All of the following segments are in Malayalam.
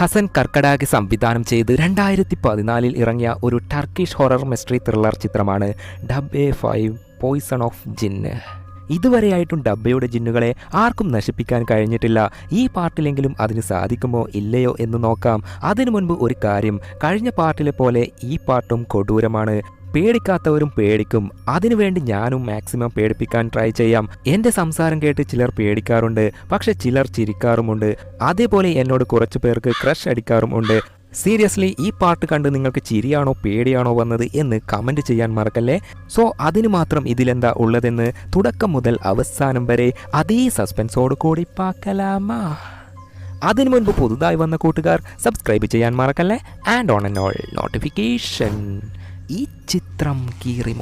ഹസൻ കർക്കടാഗ് സംവിധാനം ചെയ്ത് രണ്ടായിരത്തി പതിനാലിൽ ഇറങ്ങിയ ഒരു ടർക്കിഷ് ഹൊറർ മിസ്റ്ററി ത്രില്ലർ ചിത്രമാണ് Dabbe five poison of jinn ഇതുവരെയായിട്ടും ഡബ്ബയുടെ ജിന്നുകളെ ആർക്കും നശിപ്പിക്കാൻ കഴിഞ്ഞിട്ടില്ല. ഈ പാർട്ടിലെങ്കിലും അതിന് സാധിക്കുമോ ഇല്ലയോ എന്ന് നോക്കാം. അതിനു മുൻപ് ഒരു കാര്യം കഴിഞ്ഞ പാർട്ടിലെ പോലെ ഈ പാട്ടും കൊടൂരമാണ്. പേടിക്കാത്തവരും പേടിക്കും. അതിനുവേണ്ടി ഞാനും മാക്സിമം പേടിപ്പിക്കാൻ ട്രൈ ചെയ്യാം. എന്റെ സംസാരം കേട്ട് ചിലർ പേടിക്കാറുണ്ട്. പക്ഷെ ചിലർ ചിരിക്കാറുമുണ്ട്. അതേപോലെ എന്നോട് കുറച്ച് പേർക്ക് ക്രഷ് അടിക്കാറുമുണ്ട്. സീരിയസ്ലി ഈ പാട്ട് കണ്ട് നിങ്ങൾക്ക് ചിരിയാണോ പേടിയാണോ വന്നത് എന്ന് കമന്റ് ചെയ്യാൻ മറക്കല്ലേ? സോ അതിന് മാത്രം ഇതിലെന്താ ഉള്ളതെന്ന് തുടക്കം മുതൽ അവസാനം വരെ അതേ സസ്പെൻസോട് കൂടി പാക്കലാമാ. അതിനു മുൻപ് പുതുതായി വന്ന കൂട്ടുകാർ സബ്സ്ക്രൈബ് ചെയ്യാൻ മറക്കല്ലേ? And on and all notification ഈ ചിത്രം കീറി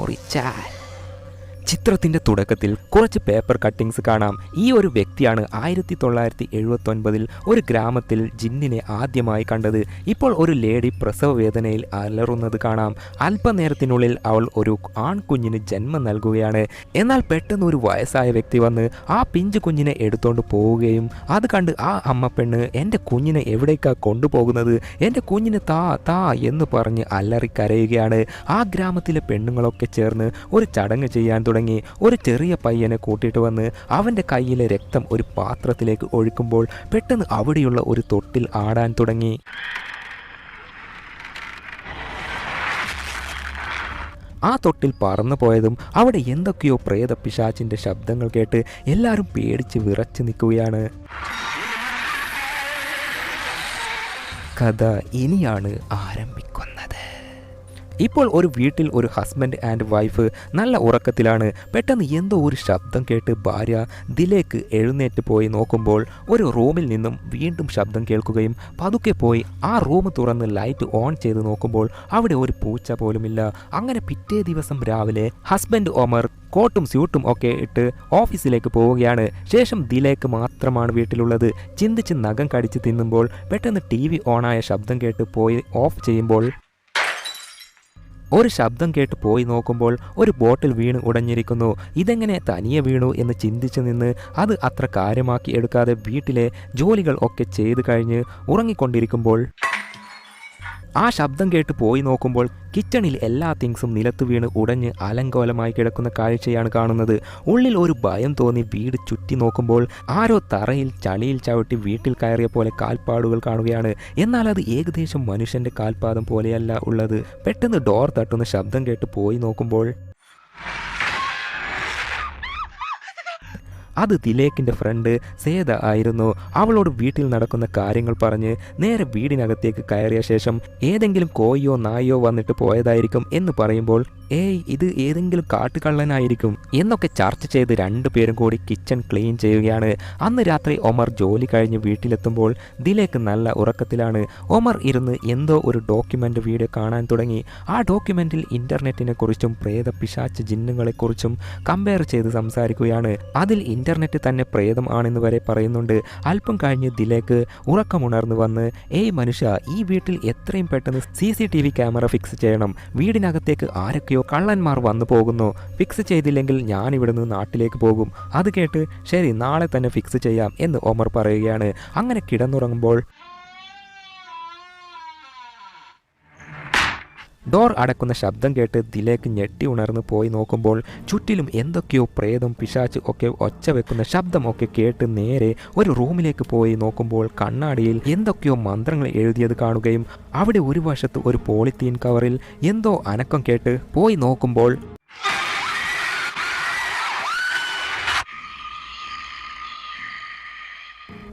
ചിത്രത്തിന്റെ തുടക്കത്തിൽ കുറച്ച് പേപ്പർ കട്ടിങ്സ് കാണാം. ഈ ഒരു വ്യക്തിയാണ് ആയിരത്തി തൊള്ളായിരത്തി എഴുപത്തി ഒൻപതിൽ ഒരു ഗ്രാമത്തിൽ ജിന്നിനെ ആദ്യമായി കണ്ടത്. ഇപ്പോൾ ഒരു ലേഡി പ്രസവ വേദനയിൽ അലറുന്നത് കാണാം. അല്പനേരത്തിനുള്ളിൽ അവൾ ഒരു ആൺകുഞ്ഞിന് ജന്മം നൽകുകയാണ്. എന്നാൽ പെട്ടെന്ന് ഒരു വയസ്സായ വ്യക്തി വന്ന് ആ പിഞ്ചു കുഞ്ഞിനെ എടുത്തോണ്ട് പോവുകയും അത് കണ്ട് ആ അമ്മ പെണ്ണ് എന്റെ കുഞ്ഞിനെ എവിടേക്കാ കൊണ്ടുപോകുന്നത്? എന്റെ കുഞ്ഞിന് താ താ എന്ന് പറഞ്ഞ് അലറി കരയുകയാണ് ആ ഗ്രാമത്തിലെ പെണ്ണുങ്ങളൊക്കെ ചേർന്ന് ഒരു ചടങ്ങ് ചെയ്യാൻ തുടങ്ങി. ഒരു ചെറിയ പയ്യനെ കൂട്ടിയിട്ട് വന്ന് അവന്റെ കയ്യിലെ രക്തം ഒരു പാത്രത്തിലേക്ക് ഒഴുക്കുമ്പോൾ പെട്ടെന്ന് അവിടെയുള്ള ഒരു തൊട്ടിൽ ആടാൻ തുടങ്ങി. ആ തൊട്ടിൽ പറന്നു പോയതും അവിടെ എന്തൊക്കെയോ പ്രേത പിശാച്ചിന്റെ ശബ്ദങ്ങൾ കേട്ട് എല്ലാവരും പേടിച്ച് വിറച്ചു നിൽക്കുകയാണ്. കഥ ഇനിയാണ് ആരംഭിക്കുന്നത്. ഇപ്പോൾ ഒരു വീട്ടിൽ ഒരു ഹസ്ബൻഡ് ആൻഡ് വൈഫ് നല്ല ഉറക്കത്തിലാണ്. പെട്ടെന്ന് എന്തോ ഒരു ശബ്ദം കേട്ട് ഭാര്യ ദിലേക്ക് എഴുന്നേറ്റ് പോയി നോക്കുമ്പോൾ ഒരു റൂമിൽ നിന്നും വീണ്ടും ശബ്ദം കേൾക്കുകയും പതുക്കെ പോയി ആ റൂം തുറന്ന് ലൈറ്റ് ഓൺ ചെയ്ത് നോക്കുമ്പോൾ അവിടെ ഒരു പൂച്ച പോലുമില്ല. അങ്ങനെ പിറ്റേ ദിവസം രാവിലെ ഹസ്ബൻഡ് ഒമർ കോട്ടും സ്യൂട്ടും ഒക്കെ ഇട്ട് ഓഫീസിലേക്ക് പോവുകയാണ്. ശേഷം ദിലേക്ക് മാത്രമാണ് വീട്ടിലുള്ളത്. ചിന്തിച്ച് നഖം കടിച്ച് തിന്നുമ്പോൾ പെട്ടെന്ന് ടി വി ഓണായ ശബ്ദം കേട്ട് പോയി ഓഫ് ചെയ്യുമ്പോൾ ഒരു ശബ്ദം കേട്ട് പോയി നോക്കുമ്പോൾ ഒരു ബോട്ടിൽ വീണ് ഉടഞ്ഞിരിക്കുന്നു. ഇതെങ്ങനെ തനിയെ വീണു എന്ന് ചിന്തിച്ചു നിന്ന് അത് അത്ര കാര്യമാക്കി എടുക്കാതെ വീട്ടിലെ ജോലികൾ ഒക്കെ ചെയ്തു കഴിഞ്ഞ് ഉറങ്ങിക്കൊണ്ടിരിക്കുമ്പോൾ ആ ശബ്ദം കേട്ട് പോയി നോക്കുമ്പോൾ കിച്ചണിൽ എല്ലാ തിങ്സും നിലത്ത് വീണ് ഉടഞ്ഞ് അലങ്കോലമായി കിടക്കുന്ന കാഴ്ചയാണ് കാണുന്നത്. ഉള്ളിൽ ഒരു ഭയം തോന്നി വീട് ചുറ്റി നോക്കുമ്പോൾ ആരോ തറയിൽ ചളിയിൽ ചവിട്ടി വീട്ടിൽ കയറിയ പോലെ കാൽപ്പാടുകൾ കാണുകയാണ്. എന്നാൽ അത് ഏകദേശം മനുഷ്യന്റെ കാൽപാദം പോലെയല്ല ഉള്ളത്. പെട്ടെന്ന് ഡോർ തട്ടുന്ന ശബ്ദം കേട്ട് പോയി നോക്കുമ്പോൾ അത് തിലേക്കിന്റെ ഫ്രണ്ട് സേത ആയിരുന്നു. അവളോട് വീട്ടിൽ നടക്കുന്ന കാര്യങ്ങൾ പറഞ്ഞ് നേരെ വീടിനകത്തേക്ക് കയറിയ ശേഷം ഏതെങ്കിലും കോയിയോ നായോ വന്നിട്ട് പോയതായിരിക്കും എന്ന് പറയുമ്പോൾ ഏയ് ഇത് ഏതെങ്കിലും കാട്ടുകള്ളനായിരിക്കും എന്നൊക്കെ ചർച്ച ചെയ്ത് രണ്ടുപേരും കൂടി കിച്ചൺ ക്ലീൻ ചെയ്യുകയാണ്. അന്ന് രാത്രി ഒമർ ജോലി കഴിഞ്ഞ് വീട്ടിലെത്തുമ്പോൾ ദിലേക്ക് നല്ല ഉറക്കത്തിലാണ്. ഒമർ ഇരുന്ന് എന്തോ ഒരു ഡോക്യുമെന്റ് വീഡിയോ കാണാൻ തുടങ്ങി. ആ ഡോക്യുമെന്റിൽ ഇന്റർനെറ്റിനെ കുറിച്ചും പ്രേത പിശാച്ച് ജിന്നുകളെക്കുറിച്ചും കമ്പയർ ചെയ്ത് സംസാരിക്കുകയാണ്. അതിൽ ഇന്റർനെറ്റ് തന്നെ പ്രേതം ആണെന്ന് വരെ പറയുന്നുണ്ട്. അല്പം കഴിഞ്ഞ് ദിലേക്ക് ഉറക്കമുണർന്ന് വന്ന് ഏയ് മനുഷ്യ ഈ വീട്ടിൽ എത്രയും പെട്ടെന്ന് C C T V camera fix ചെയ്യണം. വീടിനകത്തേക്ക് ആരൊക്കെയോ കള്ളന്മാർ വന്നു പോകുന്നു. ഫിക്സ് ചെയ്തില്ലെങ്കിൽ ഞാൻ ഇവിടുന്ന് നാട്ടിലേക്ക് പോകും. അത് കേട്ട് ശരി നാളെ തന്നെ ഫിക്സ് ചെയ്യാം എന്ന് ഒമർ പറയുകയാണ്. അങ്ങനെ കിടന്നുറങ്ങുമ്പോൾ ഡോർ അടക്കുന്ന ശബ്ദം കേട്ട് ദിലേക്ക് ഞെട്ടി ഉണർന്ന് പോയി നോക്കുമ്പോൾ ചുറ്റിലും എന്തൊക്കെയോ പ്രേതം പിശാച്ച് ഒക്കെ ഒച്ച വെക്കുന്ന ശബ്ദം ഒക്കെ കേട്ട് നേരെ ഒരു റൂമിലേക്ക് പോയി നോക്കുമ്പോൾ കണ്ണാടിയിൽ എന്തൊക്കെയോ മന്ത്രങ്ങൾ എഴുതിയത് കാണുകയും അവിടെ ഒരു വശത്ത് ഒരു പോളിത്തീൻ കവറിൽ എന്തോ അനക്കം കേട്ട് പോയി നോക്കുമ്പോൾ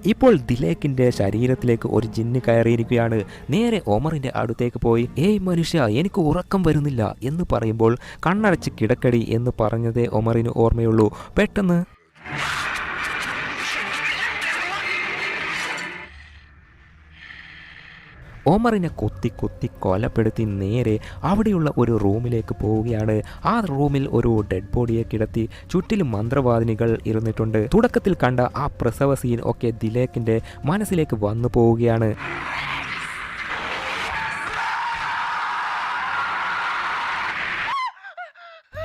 ഇപ്പോൾ ദിലേക്കിന്റെ ശരീരത്തിലേക്ക് ഒരു ജിന്ന് കയറിയിരിക്കുകയാണ്. നേരെ ഒമറിന്റെ അടുത്തേക്ക് പോയി ഏയ് മനുഷ്യ എനിക്ക് ഉറക്കം വരുന്നില്ല എന്ന് പറയുമ്പോൾ കണ്ണടച്ച് കിടക്കടി എന്ന് പറഞ്ഞതേ ഒമറിന് ഓർമ്മയുള്ളൂ. പെട്ടെന്ന് ഒമറിനെ കൊത്തി കൊത്തി കൊലപ്പെടുത്തി നേരെ അവിടെയുള്ള ഒരു റൂമിലേക്ക് പോവുകയാണ്. ആ റൂമിൽ ഒരു ഡെഡ് ബോഡിയെ കിടത്തി ചുറ്റിലും മന്ത്രവാദിനികൾ ഇരുന്നിട്ടുണ്ട്. തുടക്കത്തിൽ കണ്ട ആ പ്രസവ സീൻ ഒക്കെ ദിലേക്കിന്റെ മനസ്സിലേക്ക് വന്നു പോവുകയാണ്.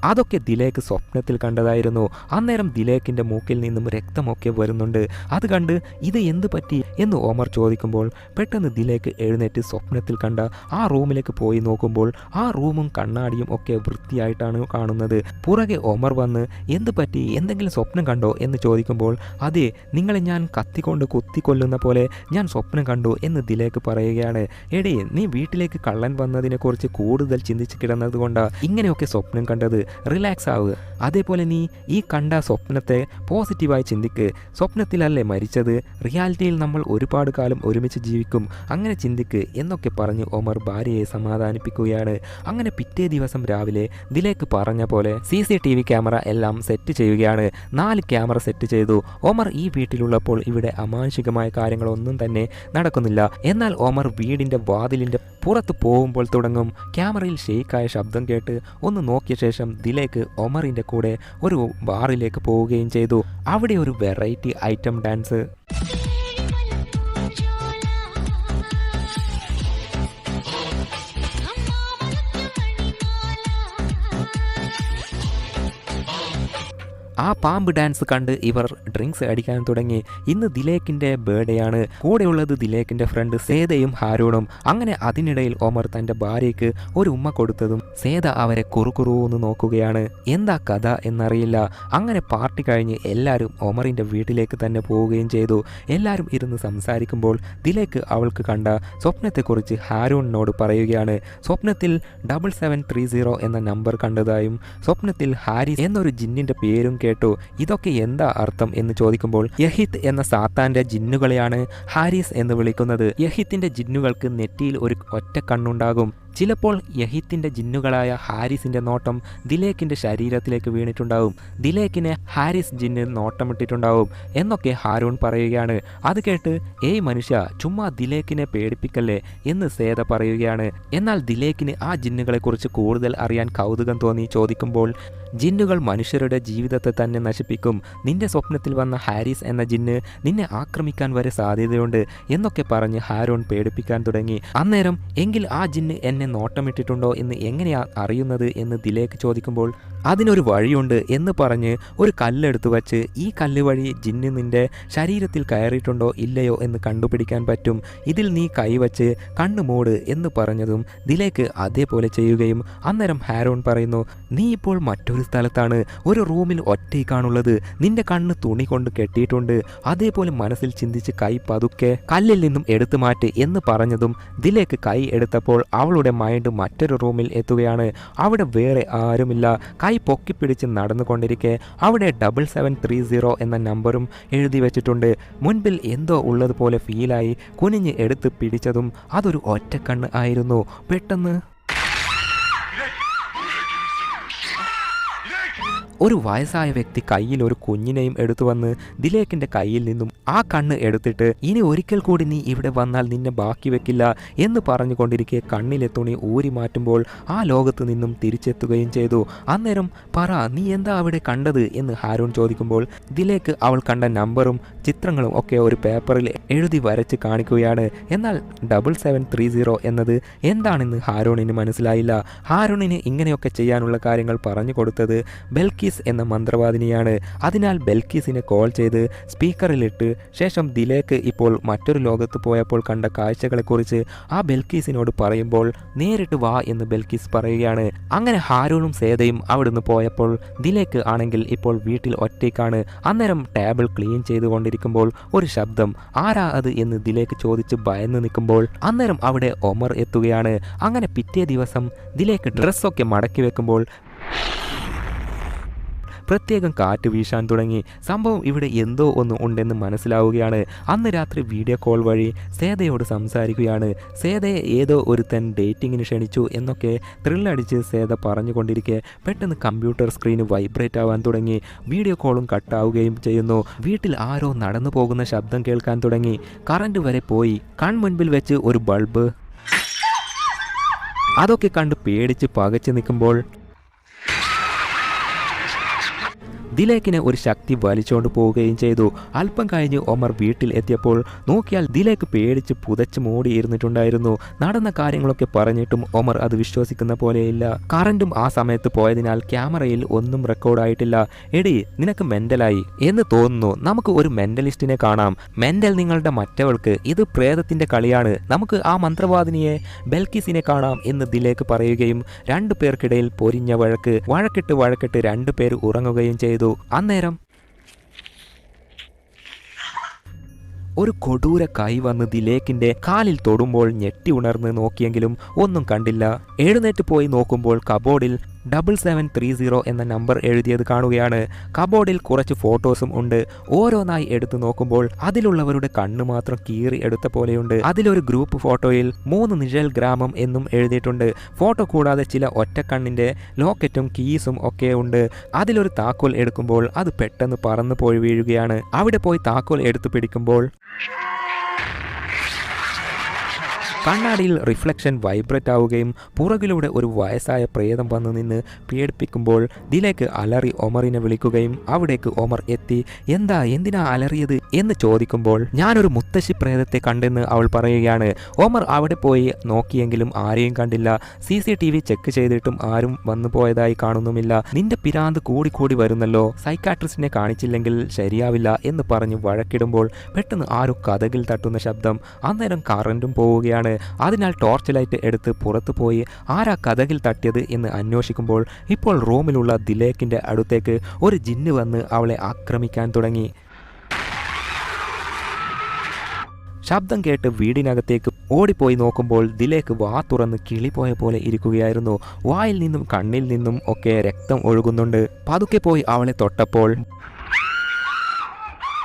അതൊക്കെ ദിലേക്ക് സ്വപ്നത്തിൽ കണ്ടതായിരുന്നു. അന്നേരം ദിലേക്കിന്റെ മൂക്കിൽ നിന്നും രക്തമൊക്കെ വരുന്നുണ്ട്. അത് കണ്ട് ഇത് എന്ത് പറ്റി എന്ന് ഓമർ ചോദിക്കുമ്പോൾ പെട്ടെന്ന് ദിലേക്ക് എഴുന്നേറ്റ് സ്വപ്നത്തിൽ കണ്ട ആ റൂമിലേക്ക് പോയി നോക്കുമ്പോൾ ആ റൂമും കണ്ണാടിയും ഒക്കെ വൃത്തിയായിട്ടാണ് കാണുന്നത്. പുറകെ ഓമർ വന്ന് എന്ത് പറ്റി? എന്തെങ്കിലും സ്വപ്നം കണ്ടോ എന്ന് ചോദിക്കുമ്പോൾ അതെ നിങ്ങളെ ഞാൻ കത്തിക്കൊണ്ട് കുത്തിക്കൊല്ലുന്ന പോലെ ഞാൻ സ്വപ്നം കണ്ടു എന്ന് ദിലേക്ക് പറയുകയാണ്. എടേ നീ വീട്ടിലേക്ക് കള്ളൻ വന്നതിനെക്കുറിച്ച് കൂടുതൽ ചിന്തിച്ച് കിടന്നതുകൊണ്ടാണ് കൊണ്ടാ ഇങ്ങനെയൊക്കെ സ്വപ്നം കണ്ടത്. റിലാക്സ് ആവുക. അതേപോലെ നീ ഈ കണ്ട സ്വപ്നത്തെ പോസിറ്റീവായി ചിന്തിക്ക്. സ്വപ്നത്തിലല്ലേ മരിച്ചത്? റിയാലിറ്റിയിൽ നമ്മൾ ഒരുപാട് കാലം ഒരുമിച്ച് ജീവിക്കും. അങ്ങനെ ചിന്തിക്ക് എന്നൊക്കെ പറഞ്ഞ് ഒമർ ഭാര്യയെ സമാധാനിപ്പിക്കുകയാണ്. അങ്ങനെ പിറ്റേ ദിവസം രാവിലെ ദിലേക്ക് പറഞ്ഞ പോലെ C C T V camera എല്ലാം സെറ്റ് ചെയ്യുകയാണ്. നാല് ക്യാമറ സെറ്റ് ചെയ്തു. ഒമർ ഈ വീട്ടിലുള്ളപ്പോൾ ഇവിടെ അമാനുഷികമായ കാര്യങ്ങളൊന്നും തന്നെ നടക്കുന്നില്ല. എന്നാൽ ഒമർ വീടിന്റെ വാതിലിന്റെ പുറത്ത് പോകുമ്പോൾ തുടങ്ങും. ക്യാമറയിൽ ഷെയ്ക്കായ ശബ്ദം കേട്ട് ഒന്ന് നോക്കിയ ശേഷം ദിലേക്ക് ഒമറിന്റെ കൂടെ ഒരു ബാറിലേക്ക് പോവുകയും ചെയ്തു. അവിടെ ഒരു വെറൈറ്റി ഐറ്റം ഡാൻസ് ആ പാമ്പ് ഡാൻസ് കണ്ട് ഇവർ ഡ്രിങ്ക്സ് അടിക്കാൻ തുടങ്ങി. ഇന്ന് ദിലേക്കിന്റെ ബേർഡേ ആണ്. കൂടെയുള്ളത് ദിലേക്കിന്റെ ഫ്രണ്ട് സേതയും ഹാരൂണും. അങ്ങനെ അതിനിടയിൽ ഒമർ തന്റെ ഭാര്യയ്ക്ക് ഒരു ഉമ്മ കൊടുത്തതും സേത അവരെ കുറുകുറുവെന്ന് നോക്കുകയാണ്. എന്താ കഥ എന്നറിയില്ല. അങ്ങനെ പാർട്ടി കഴിഞ്ഞ് എല്ലാവരും ഒമറിന്റെ വീട്ടിലേക്ക് തന്നെ പോവുകയും ചെയ്തു. എല്ലാവരും ഇരുന്ന് സംസാരിക്കുമ്പോൾ ദിലേക്ക് അവൾക്ക് കണ്ട സ്വപ്നത്തെക്കുറിച്ച് ഹാരൂണിനോട് പറയുകയാണ്. സ്വപ്നത്തിൽ ഡബിൾ സെവൻ ത്രീ സീറോ എന്ന നമ്പർ കണ്ടതായും സ്വപ്നത്തിൽ ഹാരി എന്നൊരു ജിന്നിന്റെ പേരും കേട്ടു. ഇതൊക്കെ എന്താ അർത്ഥം എന്ന് ചോദിക്കുമ്പോൾ യഹിത് എന്ന സാത്താന്റെ ജിന്നുകളെയാണ് ഹാരിസ് എന്ന് വിളിക്കുന്നത്. യഹിത്തിന്റെ ജിന്നുകൾക്ക് നെറ്റിയിൽ ഒരു ഒറ്റ കണ്ണുണ്ടാകും. ചിലപ്പോൾ യഹിത്തിന്റെ ജിന്നുകളായ ഹാരിസിന്റെ നോട്ടം ദിലേക്കിന്റെ ശരീരത്തിലേക്ക് വീണിട്ടുണ്ടാവും. ദിലേക്കിനെ ഹാരിസ് ജിന്ന് നോട്ടമിട്ടിട്ടുണ്ടാവും എന്നൊക്കെ ഹാരൂൺ പറയുകയാണ്. അത് കേട്ട് ഏയ് മനുഷ്യ ചുമ്മാ ദിലേക്കിനെ പേടിപ്പിക്കല്ലേ എന്ന് സേത പറയുകയാണ്. എന്നാൽ ദിലേക്കിന് ആ ജിന്നുകളെക്കുറിച്ച് കൂടുതൽ അറിയാൻ കൗതുകം തോന്നി ചോദിക്കുമ്പോൾ ജിന്നുകൾ മനുഷ്യരുടെ ജീവിതത്തെ തന്നെ നശിപ്പിക്കും. നിന്റെ സ്വപ്നത്തിൽ വന്ന ഹാരിസ് എന്ന ജിന്ന് നിന്നെ ആക്രമിക്കാൻ വരെ സാധ്യതയുണ്ട് എന്നൊക്കെ പറഞ്ഞ് ഹാരോൺ പേടിപ്പിക്കാൻ തുടങ്ങി. അന്നേരം എങ്കിൽ ആ ജിന്ന് എന്നെ നോട്ടമിട്ടിട്ടുണ്ടോ എന്ന് എങ്ങനെയാ അറിയുന്നത് എന്ന് ദിലേക്ക് ചോദിക്കുമ്പോൾ അതിനൊരു വഴിയുണ്ട് എന്ന് പറഞ്ഞ് ഒരു കല്ലെടുത്തു വച്ച് ഈ കല്ല് വഴി ജിന്ന് നിന്റെ ശരീരത്തിൽ കയറിയിട്ടുണ്ടോ ഇല്ലയോ എന്ന് കണ്ടുപിടിക്കാൻ പറ്റും. ഇതിൽ നീ കൈവച്ച് കണ്ണു മൂട് എന്ന് പറഞ്ഞതും ദിലേക്ക് അതേപോലെ ചെയ്യുകയും അന്നേരം ഹാരോൺ പറയുന്നു നീ ഇപ്പോൾ മറ്റൊരു സ്ഥലത്താണ്. ഒരു റൂമിൽ ഒറ്റയ്ക്കാണുള്ളത്. നിന്റെ കണ്ണ് തുണി കൊണ്ട് കെട്ടിയിട്ടുണ്ട്. അതേപോലെ മനസ്സിൽ ചിന്തിച്ച് കൈ പതുക്കെ കല്ലിൽ നിന്നും എടുത്തു മാറ്റ് എന്ന് പറഞ്ഞതും ദിലേക്ക് കൈ എടുത്തപ്പോൾ അവളുടെ മൈൻഡ് മറ്റൊരു റൂമിൽ എത്തുകയാണ്. അവിടെ വേറെ ആരുമില്ല. കൈ പൊക്കിപ്പിടിച്ച് നടന്നുകൊണ്ടിരിക്കെ. അവിടെ ഡബിൾ സെവൻ ത്രീ സീറോ എന്ന നമ്പറും എഴുതി വെച്ചിട്ടുണ്ട്. മുൻപിൽ എന്തോ ഉള്ളതുപോലെ ഫീലായി കുനിഞ്ഞ് എടുത്ത് പിടിച്ചതും അതൊരു ഒറ്റക്കണ്ണ് ആയിരുന്നു. പെട്ടെന്ന് ഒരു വയസ്സായ വ്യക്തി കയ്യിൽ ഒരു കുഞ്ഞിനെയും എടുത്തു വന്ന് ദിലേക്കിന്റെ കയ്യിൽ നിന്നും ആ കണ്ണ് എടുത്തിട്ട് ഇനി ഒരിക്കൽ കൂടി നീ ഇവിടെ വന്നാൽ നിന്നെ ബാക്കി വെക്കില്ല എന്ന് പറഞ്ഞുകൊണ്ടിരിക്കെ കണ്ണിലെ തുണി ഊരി മാറ്റുമ്പോൾ ആ ലോകത്ത് നിന്നും തിരിച്ചെത്തുകയും ചെയ്തു. അന്നേരം പറ നീ എന്താ അവിടെ കണ്ടത്? എന്ന് ഹാരൂൺ ചോദിക്കുമ്പോൾ ദിലേക്ക് അവൾ കണ്ട നമ്പറും ചിത്രങ്ങളും ഒക്കെ ഒരു പേപ്പറിൽ എഴുതി വരച്ച് കാണിക്കുകയാണ്. എന്നാൽ ഡബിൾ സെവൻ ത്രീ സീറോ എന്നത് എന്താണെന്ന് ഹാരൂണിന് മനസ്സിലായില്ല. ഹാരൂണിന് ഇങ്ങനെയൊക്കെ ചെയ്യാനുള്ള കാര്യങ്ങൾ പറഞ്ഞു കൊടുത്തത് ബെൽക്കി ബെൽക്കീസ് എന്ന മന്ത്രവാദിനിയാണ്. അതിനാൽ ബെൽക്കീസിനെ കോൾ ചെയ്ത് സ്പീക്കറിലിട്ട് ശേഷം ദിലേക്ക് ഇപ്പോൾ മറ്റൊരു ലോകത്ത് പോയപ്പോൾ കണ്ട കാഴ്ചകളെക്കുറിച്ച് ആ ബെൽക്കീസിനോട് പറയുമ്പോൾ നേരിട്ട് വാ എന്ന് ബെൽക്കീസ് പറയുകയാണ്. അങ്ങനെ ഹാരൂണും സേതയും അവിടുന്ന് പോയപ്പോൾ ദിലേക്ക് ആണെങ്കിൽ ഇപ്പോൾ വീട്ടിൽ ഒറ്റയ്ക്കാണ്. അന്നേരം ടേബിൾ ക്ലീൻ ചെയ്തുകൊണ്ടിരിക്കുമ്പോൾ ഒരു ശബ്ദം ആരാ അത്? എന്ന് ദിലേക്ക് ചോദിച്ച് ഭയന്ന് നിൽക്കുമ്പോൾ അന്നേരം അവിടെ ഒമർ എത്തുകയാണ്. അങ്ങനെ പിറ്റേ ദിവസം ദിലേക്ക് ഡ്രസ്സൊക്കെ മടക്കി വെക്കുമ്പോൾ പ്രത്യേകം കാറ്റ് വീശാൻ തുടങ്ങി. സംഭവം ഇവിടെ എന്തോ ഒന്ന് ഉണ്ടെന്ന് മനസ്സിലാവുകയാണ്. അന്ന് രാത്രി വീഡിയോ കോൾ വഴി സേതയോട് സംസാരിക്കുകയാണ്. സേതയെ ഏതോ ഒരുത്തൻ ഡേറ്റിങ്ങിന് ക്ഷണിച്ചു എന്നൊക്കെ ത്രില്ലടിച്ച് സേത പറഞ്ഞുകൊണ്ടിരിക്കെ. പെട്ടെന്ന് കമ്പ്യൂട്ടർ സ്ക്രീൻ വൈബ്രേറ്റ് ആവാൻ തുടങ്ങി. വീഡിയോ കോളും കട്ടാവുകയും ചെയ്യുന്നു. വീട്ടിൽ ആരോ നടന്നു പോകുന്ന ശബ്ദം കേൾക്കാൻ തുടങ്ങി. കറണ്ട് വരെ പോയി. കൺമുൻപിൽ വെച്ച് ഒരു ബൾബ് അതൊക്കെ കണ്ട് പേടിച്ച് പകച്ചു നിൽക്കുമ്പോൾ ദിലേക്കിനെ ഒരു ശക്തി വലിച്ചുകൊണ്ട് പോവുകയും ചെയ്തു. അല്പം കഴിഞ്ഞ് ഒമർ വീട്ടിൽ എത്തിയപ്പോൾ നോക്കിയാൽ ദിലേക്ക് പേടിച്ച് പുതച്ച് മൂടിയിരുന്നിട്ടുണ്ടായിരുന്നു. നടന്ന കാര്യങ്ങളൊക്കെ പറഞ്ഞിട്ടും ഒമർ അത് വിശ്വസിക്കുന്ന പോലെയില്ല. കറണ്ടും ആ സമയത്ത് പോയതിനാൽ ക്യാമറയിൽ ഒന്നും റെക്കോർഡായിട്ടില്ല. എടി നിനക്ക് മെന്റലായി. എന്ന് തോന്നുന്നു നമുക്ക് ഒരു മെന്റലിസ്റ്റിനെ കാണാം. മെന്റൽ നിങ്ങളുടെ മറ്റവൾക്ക് ഇത് പ്രേതത്തിന്റെ കളിയാണ്. നമുക്ക് ആ മന്ത്രവാദിനിയെ ബെൽക്കിസിനെ കാണാം എന്ന് ദിലേക്ക് പറയുകയും രണ്ടു പേർക്കിടയിൽ പൊരിഞ്ഞ വഴക്ക് വഴക്കിട്ട് വഴക്കിട്ട് രണ്ടു പേർ ഉറങ്ങുകയും ചെയ്തു. അന്നേരം ഒരു കൊടൂര കൈ വന്ന് ദിലേക്കിന്റെ കാലിൽ തൊടുമ്പോൾ ഞെട്ടി ഉണർന്ന് നോക്കിയെങ്കിലും ഒന്നും കണ്ടില്ല. എഴുന്നേറ്റ് പോയി നോക്കുമ്പോൾ കബോർഡിൽ ഡബിൾ സെവൻ ത്രീ സീറോ എന്ന നമ്പർ എഴുതിയത് കാണുകയാണ്. കബോർഡിൽ കുറച്ച് ഫോട്ടോസും ഉണ്ട്. ഓരോന്നായി എടുത്തു നോക്കുമ്പോൾ അതിലുള്ളവരുടെ കണ്ണ് മാത്രം കീറി എടുത്ത പോലെയുണ്ട്. അതിലൊരു ഗ്രൂപ്പ് ഫോട്ടോയിൽ മൂന്ന് നിഴൽ ഗ്രാമം എന്നും എഴുതിയിട്ടുണ്ട്. ഫോട്ടോ കൂടാതെ ചില ഒറ്റക്കണ്ണിന്റെ ലോക്കറ്റും കീസും ഒക്കെ ഉണ്ട്. അതിലൊരു താക്കോൽ എടുക്കുമ്പോൾ അത് പെട്ടെന്ന് പറന്നു പോയി വീഴുകയാണ്. അവിടെ പോയി താക്കോൽ എടുത്തു പിടിക്കുമ്പോൾ കണ്ണാടിയിൽ റിഫ്ലക്ഷൻ വൈബ്രേറ്റ് ആവുകയും പുറകിലൂടെ ഒരു വയസ്സായ പ്രേതം വന്നു നിന്ന് പേടിപ്പിക്കുമ്പോൾ ദിലേക്ക് അലറി ഒമറിനെ വിളിക്കുകയും അവിടേക്ക് ഒമർ എത്തി എന്താ എന്തിനാ അലറിയത്? എന്ന് ചോദിക്കുമ്പോൾ ഞാനൊരു മുത്തശ്ശി പ്രേതത്തെ കണ്ടെന്ന് അവൾ പറയുകയാണ്. ഒമർ അവിടെ പോയി നോക്കിയെങ്കിലും ആരെയും കണ്ടില്ല. C C T V check ചെയ്തിട്ടും ആരും വന്നു പോയതായി കാണുന്നുമില്ല. നിന്റെ പിരാന്ത് കൂടി കൂടി വരുന്നല്ലോ. സൈക്കാട്രിസ്റ്റിനെ കാണിച്ചില്ലെങ്കിൽ ശരിയാവില്ല എന്ന് പറഞ്ഞ് വഴക്കിടുമ്പോൾ പെട്ടെന്ന് ആരോ കഥകിൽ തട്ടുന്ന ശബ്ദം. അന്നേരം കറണ്ടും പോവുകയാണ്. അതിനാൽ ടോർച്ച് ലൈറ്റ് എടുത്ത് പുറത്തു പോയി ആരാ കഥകിൽ തട്ടിയത് എന്ന് അന്വേഷിക്കുമ്പോൾ ഇപ്പോൾ റൂമിലുള്ള ദിലേക്കിന്റെ അടുത്തേക്ക് ഒരു ജിന്ന് വന്ന് അവളെ ആക്രമിക്കാൻ തുടങ്ങി. ശബ്ദം കേട്ട് വീടിനകത്തേക്ക് ഓടിപ്പോയി നോക്കുമ്പോൾ ദിലേക്ക് വാ തുറന്ന് കിളിപോയ പോലെ ഇരിക്കുകയായിരുന്നു. വായിൽ നിന്നും കണ്ണിൽ നിന്നും ഒക്കെ രക്തം ഒഴുകുന്നുണ്ട്. പതുക്കെ പോയി അവളെ തൊട്ടപ്പോൾ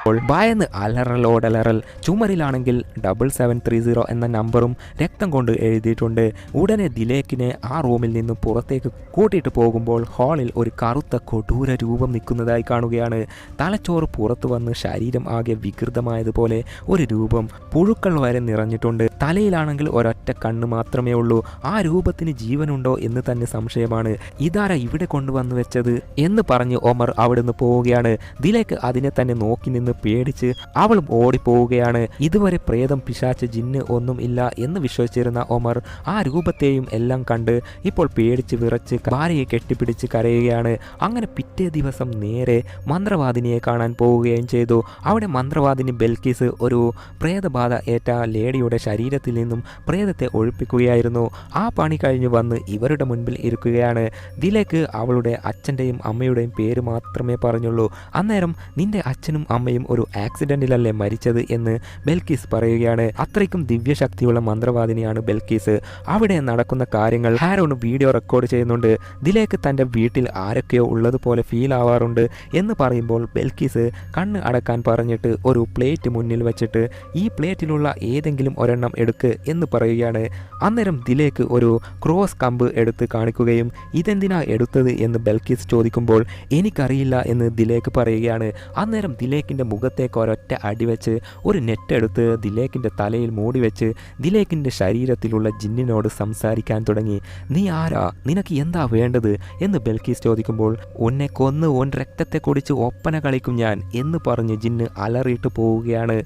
അപ്പോൾ ഭയന്ന് അലറലോടലറൽ ചുമരിലാണെങ്കിൽ ഡബിൾ സെവൻ ത്രീ സീറോ എന്ന നമ്പറും രക്തം കൊണ്ട് എഴുതിയിട്ടുണ്ട്. ഉടനെ ദിലേക്കിനെ ആ റൂമിൽ നിന്ന് പുറത്തേക്ക് കൂട്ടിയിട്ട് പോകുമ്പോൾ ഹാളിൽ ഒരു കറുത്ത കൊടൂര രൂപം നിൽക്കുന്നതായി കാണുകയാണ്. തലച്ചോറ് പുറത്തു വന്ന് ശരീരം ആകെ വികൃതമായതുപോലെ ഒരു രൂപം പുഴുക്കൾ വരെ നിറഞ്ഞിട്ടുണ്ട്. തലയിലാണെങ്കിൽ ഒരൊറ്റ കണ്ണ് മാത്രമേ ഉള്ളൂ. ആ രൂപത്തിന് ജീവനുണ്ടോ എന്ന് തന്നെ സംശയമാണ്. ഇതാര ഇവിടെ കൊണ്ടുവന്നു വെച്ചത് എന്ന് പറഞ്ഞ് ഒമർ അവിടുന്ന് പോവുകയാണ്. ദിലേക്ക് അതിനെ തന്നെ നോക്കി നിന്ന് പേടിച്ച് അവളും ഓടിപ്പോവുകയാണ്. ഇതുവരെ പ്രേതം പിശാച്ച് ജിന്ന് ഒന്നും ഇല്ല എന്ന് വിശ്വസിച്ചിരുന്ന ഒമർ ആ രൂപത്തെയും എല്ലാം കണ്ട് ഇപ്പോൾ പേടിച്ച് വിറച്ച് ഭാര്യയെ കെട്ടിപ്പിടിച്ച് കരയുകയാണ്. അങ്ങനെ പിറ്റേ ദിവസം നേരെ മന്ത്രവാദിനിയെ കാണാൻ പോവുകയും ചെയ്തു. അവിടെ മന്ത്രവാദിനി ബെൽക്കീസ് ഒരു പ്രേതബാധ ഏറ്റ ലേഡിയുടെ ശരീരത്തിൽ നിന്നും പ്രേതത്തെ ഒഴിപ്പിക്കുകയായിരുന്നു. ആ പണി കഴിഞ്ഞ് വന്ന് ഇവരുടെ മുൻപിൽ ഇരിക്കുകയാണ്. ദിലേക്ക് അവളുടെ അച്ഛന്റെയും അമ്മയുടെയും പേര് മാത്രമേ പറഞ്ഞുള്ളൂ. അന്നേരം നിന്റെ അച്ഛനും അമ്മയും ഒരു ആക്സിഡന്റിലല്ലേ മരിച്ചത് എന്ന് ബെൽക്കീസ് പറയുകയാണ്. അത്രയ്ക്കും ദിവ്യശക്തിയുള്ള മന്ത്രവാദിനിയാണ് ബെൽക്കീസ് അവിടെ നടക്കുന്ന കാര്യങ്ങൾ ഹാരോൺ വീഡിയോ റെക്കോർഡ് ചെയ്യുന്നുണ്ട്. ദിലേക്ക് തന്റെ വീട്ടിൽ ആരൊക്കെയോ ഉള്ളതുപോലെ ഫീൽ ആവാറുണ്ട് എന്ന് പറയുമ്പോൾ ബെൽക്കീസ് കണ്ണ് അടക്കാൻ പറഞ്ഞിട്ട് ഒരു പ്ലേറ്റ് മുന്നിൽ വെച്ചിട്ട് ഈ പ്ലേറ്റിലുള്ള ഏതെങ്കിലും ഒരെണ്ണം എടുക്ക് എന്ന് പറയുകയാണ്. അന്നേരം ദിലേക്ക് ഒരു ക്രോസ് കമ്പ് എടുത്ത് കാണിക്കുകയും ഇതെന്തിനാ എടുത്തത്? എന്ന് ബെൽക്കീസ് ചോദിക്കുമ്പോൾ എനിക്കറിയില്ല എന്ന് ദിലേക്ക് പറയുകയാണ്. അന്നേരം ദിലേക്കിന്റെ മുഖത്തേക്ക് ഒരൊറ്റ അടി വെച്ച് ഒരു നെറ്റെടുത്ത് ദിലേക്കിന്റെ തലയിൽ മൂടി വെച്ച് ദിലേക്കിന്റെ ശരീരത്തിലുള്ള ജിന്നിനോട് സംസാരിക്കാൻ തുടങ്ങി. നീ ആരാ? നിനക്ക് എന്താ വേണ്ടത്? എന്ന് ബൽക്കീസ് ചോദിക്കുമ്പോൾ ഉന്നെ കൊന്ന് ഓൻ രക്തത്തെ കുടിച്ച് ഒപ്പന കളിക്കും ഞാൻ എന്ന് പറഞ്ഞ് ജിന്ന് അലറിയിട്ട് പോവുകയാണ്.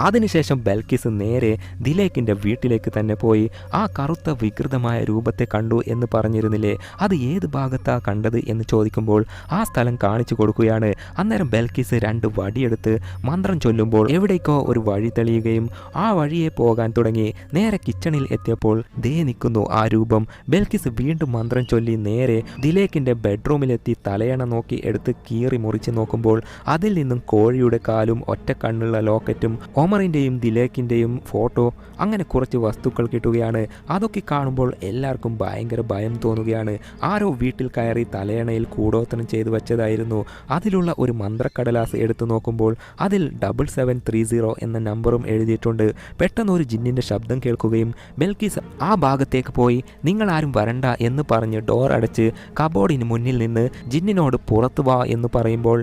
അതിനുശേഷം ബൽക്കിസ് നേരെ ദിലേക്കിന്റെ വീട്ടിലേക്ക് തന്നെ പോയി ആ കറുത്ത വികൃതമായ രൂപത്തെ കണ്ടു എന്ന് പറഞ്ഞിരുന്നില്ലേ? അത് ഏത് ഭാഗത്താണ് കണ്ടത് എന്ന് ചോദിക്കുമ്പോൾ ആ സ്ഥലം കാണിച്ചു കൊടുക്കുകയാണ്. അന്നേരം ബൽക്കിസ് രണ്ട് വടിയെടുത്ത് മന്ത്രം ചൊല്ലുമ്പോൾ എവിടേക്കോ ഒരു വഴി തെളിയുകയും ആ വഴിയെ പോകാൻ തുടങ്ങി. നേരെ കിച്ചണിൽ എത്തിയപ്പോൾ ദേ നിൽക്കുന്നു ആ രൂപം. ബൽക്കിസ് വീണ്ടും മന്ത്രം ചൊല്ലി നേരെ ദിലേക്കിന്റെ ബെഡ്റൂമിലെത്തി തലയണ നോക്കി എടുത്ത് കീറി മുറിച്ച് നോക്കുമ്പോൾ അതിൽ നിന്നും കോഴിയുടെ കാലും ഒറ്റ കണ്ണുള്ള ലോക്കറ്റും ഒമറിന്റെയും ദിലേക്കിന്റെയും ഫോട്ടോ അങ്ങനെ കുറച്ച് വസ്തുക്കൾ കിട്ടുകയാണ്. അതൊക്കെ കാണുമ്പോൾ എല്ലാവർക്കും ഭയങ്കര ഭയം തോന്നുകയാണ്. ആരോ വീട്ടിൽ കയറി തലയണയിൽ കൂടോത്തനം ചെയ്തു വെച്ചതായിരുന്നു. അതിലുള്ള ഒരു മന്ത്രക്കടലാസ് എടുത്തു നോക്കുമ്പോൾ അതിൽ ഡബിൾ സെവൻ ത്രീ സീറോ എന്ന നമ്പറും എഴുതിയിട്ടുണ്ട്. പെട്ടെന്ന് ഒരു ജിന്നിന്റെ ശബ്ദം കേൾക്കുകയും ബെൽക്കീസ് ആ ഭാഗത്തേക്ക് പോയി. നിങ്ങൾ ആരും വരണ്ട എന്ന് പറഞ്ഞ് ഡോർ അടച്ച് കബോർഡിന് മുന്നിൽ നിന്ന് ജിന്നിനോട് പുറത്തു വാ എന്ന് പറയുമ്പോൾ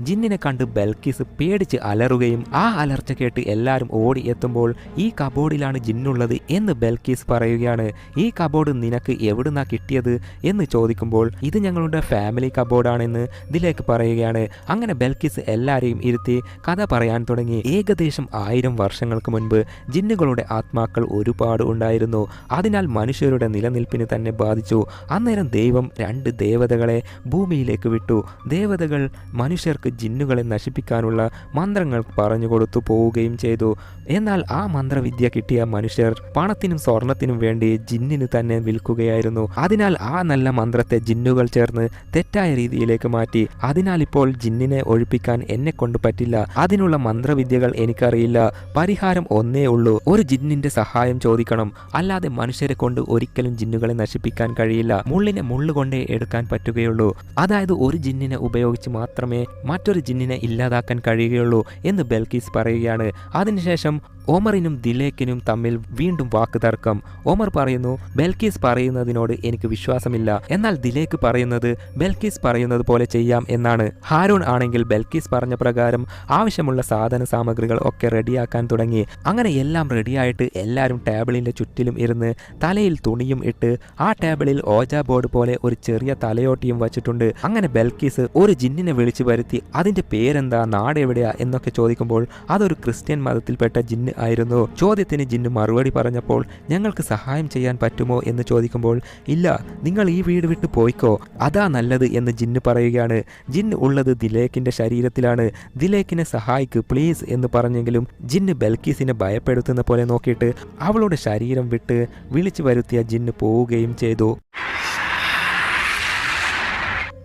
ജിന്നിനെ കണ്ട് ബൽക്കീസ് പേടിച്ച് അലറുകയും ആ അലർച്ച കേട്ട് എല്ലാവരും ഓടി എത്തുമ്പോൾ ഈ കബോർഡിലാണ് ജിന്നുള്ളത് എന്ന് ബൽക്കീസ് പറയുകയാണ്. ഈ കബോർഡ് നിനക്ക് എവിടുന്നാ കിട്ടിയത്? എന്ന് ചോദിക്കുമ്പോൾ ഇത് ഞങ്ങളുടെ ഫാമിലി കബോർഡാണെന്ന് ദിലേക്ക് പറയുകയാണ്. അങ്ങനെ ബൽക്കീസ് എല്ലാവരെയും ഇരുത്തി കഥ പറയാൻ തുടങ്ങി. ഏകദേശം ആയിരം വർഷങ്ങൾക്ക് മുൻപ് ജിന്നുകളുടെ ആത്മാക്കൾ ഒരുപാട് ഉണ്ടായിരുന്നു. അതിനാൽ മനുഷ്യരുടെ നിലനിൽപ്പിന് തന്നെ ബാധിച്ചു. അന്നേരം ദൈവം രണ്ട് ദേവതകളെ ഭൂമിയിലേക്ക് വിട്ടു. ദേവതകൾ മനുഷ്യർക്ക് ജിന്നുകളെ നശിപ്പിക്കാനുള്ള മന്ത്രങ്ങൾ പറഞ്ഞു കൊടുത്തു പോവുകയും ചെയ്തു. എന്നാൽ ആ മന്ത്രവിദ്യ കിട്ടിയ മനുഷ്യർ പണത്തിനും സ്വർണത്തിനും വേണ്ടി ജിന്നിന് തന്നെ വിൽക്കുകയായിരുന്നു. അതിനാൽ ആ നല്ല മന്ത്രത്തെ ജിന്നുകൾ ചേർന്ന് തെറ്റായ രീതിയിലേക്ക് മാറ്റി. അതിനാൽ ഇപ്പോൾ ജിന്നിനെ ഒഴിപ്പിക്കാൻ എന്നെ കൊണ്ട് പറ്റില്ല. അതിനുള്ള മന്ത്രവിദ്യകൾ എനിക്കറിയില്ല. പരിഹാരം ഒന്നേ ഉള്ളൂ. ഒരു ജിന്നിന്റെ സഹായം ചോദിക്കണം. അല്ലാതെ മനുഷ്യരെ കൊണ്ട് ഒരിക്കലും ജിന്നുകളെ നശിപ്പിക്കാൻ കഴിയില്ല. മുള്ളിനെ മുള്ളുകൊണ്ടേ എടുക്കാൻ പറ്റുകയുള്ളൂ. അതായത് ഒരു ജിന്നിനെ ഉപയോഗിച്ച് മാത്രമേ മറ്റൊരു ജിന്നിനെ ഇല്ലാതാക്കാൻ കഴിയുകയുള്ളൂ എന്ന് ബൽക്കീസ് പറയുകയാണ്. അതിനുശേഷം ഒമറിനും ദിലേക്കിനും തമ്മിൽ വീണ്ടും വാക്കുതർക്കം. ഓമർ പറയുന്നു ബൽക്കീസ് പറയുന്നതിനോട് എനിക്ക് വിശ്വാസമില്ല. എന്നാൽ ദിലേക്ക് പറയുന്നത് ബൽക്കീസ് പറയുന്നത് പോലെ ചെയ്യാം എന്നാണ്. ഹാരൂൺ ആണെങ്കിൽ ബൽക്കീസ് പറഞ്ഞ പ്രകാരം ആവശ്യമുള്ള സാധന സാമഗ്രികൾ ഒക്കെ റെഡിയാക്കാൻ തുടങ്ങി. അങ്ങനെ എല്ലാം റെഡിയായിട്ട് എല്ലാവരും ടേബിളിന്റെ ചുറ്റിലും ഇരുന്ന് തലയിൽ തുണിയും ഇട്ട് ആ ടേബിളിൽ ഓജ ബോർഡ് പോലെ ഒരു ചെറിയ തലയോട്ടിയും വച്ചിട്ടുണ്ട്. അങ്ങനെ ബൽക്കീസ് ഒരു ജിന്നിനെ വിളിച്ചു വരുത്തി അതിന്റെ പേരെന്താ നാടെവിടെയാ എന്നൊക്കെ ചോദിക്കുമ്പോൾ അതൊരു ക്രിസ്ത്യൻ മതത്തിൽപ്പെട്ട ജിന്ന് ആയിരുന്നു. ചോദ്യത്തിന് ജിന്നു മറുപടി പറഞ്ഞപ്പോൾ ഞങ്ങൾക്ക് സഹായം ചെയ്യാൻ പറ്റുമോ? എന്ന് ചോദിക്കുമ്പോൾ ഇല്ല നിങ്ങൾ ഈ വീട് വിട്ട് പോയിക്കോ. അതാ നല്ലത് എന്ന് ജിന്നു പറയുകയാണ്. ജിന്ന് ഉള്ളത് ദിലേക്കിന്റെ ശരീരത്തിലാണ്. ദിലേക്കിനെ സഹായിക്ക് പ്ലീസ് എന്ന് പറഞ്ഞെങ്കിലും ജിന്ന് ബൽക്കീസിനെ ഭയപ്പെടുത്തുന്ന പോലെ നോക്കിയിട്ട് അവളുടെ ശരീരം വിട്ട് വിളിച്ചു വരുത്തിയ ജിന്ന് പോവുകയും ചെയ്തു.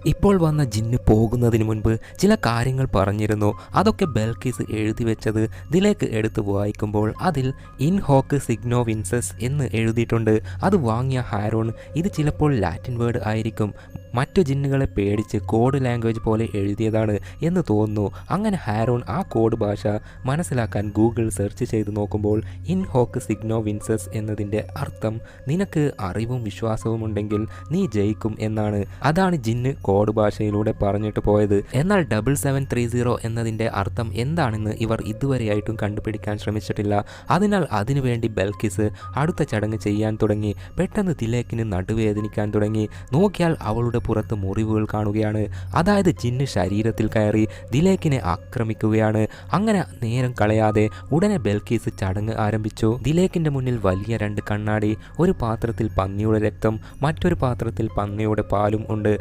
ഇപ്പോൾ വന്ന ജിന്ന് പോകുന്നതിന് മുൻപ് ചില കാര്യങ്ങൾ പറഞ്ഞിരുന്നു. അതൊക്കെ ബെൽക്കീസ് എഴുതി വെച്ചത് ഇതിലേക്ക് എടുത്ത് വായിക്കുമ്പോൾ അതിൽ ഇൻ ഹോക്ക് സിഗ്നോ വിൻസസ് എന്ന് എഴുതിയിട്ടുണ്ട്. അത് വാങ്ങിയ ഹാരോൺ ഇത് ചിലപ്പോൾ ലാറ്റിൻ വേർഡ് ആയിരിക്കും. മറ്റു ജിന്നുകളെ പേടിച്ച് കോഡ് ലാംഗ്വേജ് പോലെ എഴുതിയതാണ് എന്ന് തോന്നുന്നു. അങ്ങനെ ഹാരോൺ ആ കോഡ് ഭാഷ മനസ്സിലാക്കാൻ ഗൂഗിൾ സെർച്ച് ചെയ്ത് നോക്കുമ്പോൾ ഇൻ ഹോക്ക് സിഗ്നോ വിൻസസ് എന്നതിന്റെ അർത്ഥം നിനക്ക് അറിവും വിശ്വാസവും ഉണ്ടെങ്കിൽ നീ ജയിക്കും എന്നാണ്. അതാണ് ജിന്ന് കോഡ് ഭാഷയിലൂടെ പറഞ്ഞിട്ട് പോയത്. എന്നാൽ ഡബിൾ സെവൻ ത്രീ സീറോ എന്നതിന്റെ അർത്ഥം എന്താണെന്ന് ഇവർ ഇതുവരെയായിട്ടും കണ്ടുപിടിക്കാൻ ശ്രമിച്ചിട്ടില്ല. അതിനാൽ അതിനുവേണ്ടി ബൽക്കിസ് അടുത്ത ചടങ്ങ് ചെയ്യാൻ തുടങ്ങി. പെട്ടെന്ന് തിലേക്കിന് നടുവേദനിക്കാൻ തുടങ്ങി. നോക്കിയാൽ അവളുടെ പുറത്ത് മുറിവുകൾ കാണുകയാണ്. അതായത് ജിന്ന് ശരീരത്തിൽ കയറി ദിലേക്കിനെ ആക്രമിക്കുകയാണ്. അങ്ങനെ നേരം കളയാതെ ഉടനെ ബെൽക്കീസ് ചടങ്ങ് ആരംഭിച്ചു. ദിലേക്കിന്റെ മുന്നിൽ വലിയ രണ്ട് കണ്ണാടി ഒരു പാത്രത്തിൽ പന്നിയുടെ രക്തം മറ്റൊരു പാത്രത്തിൽ പന്നിയുടെ പാലും ഉണ്ട്.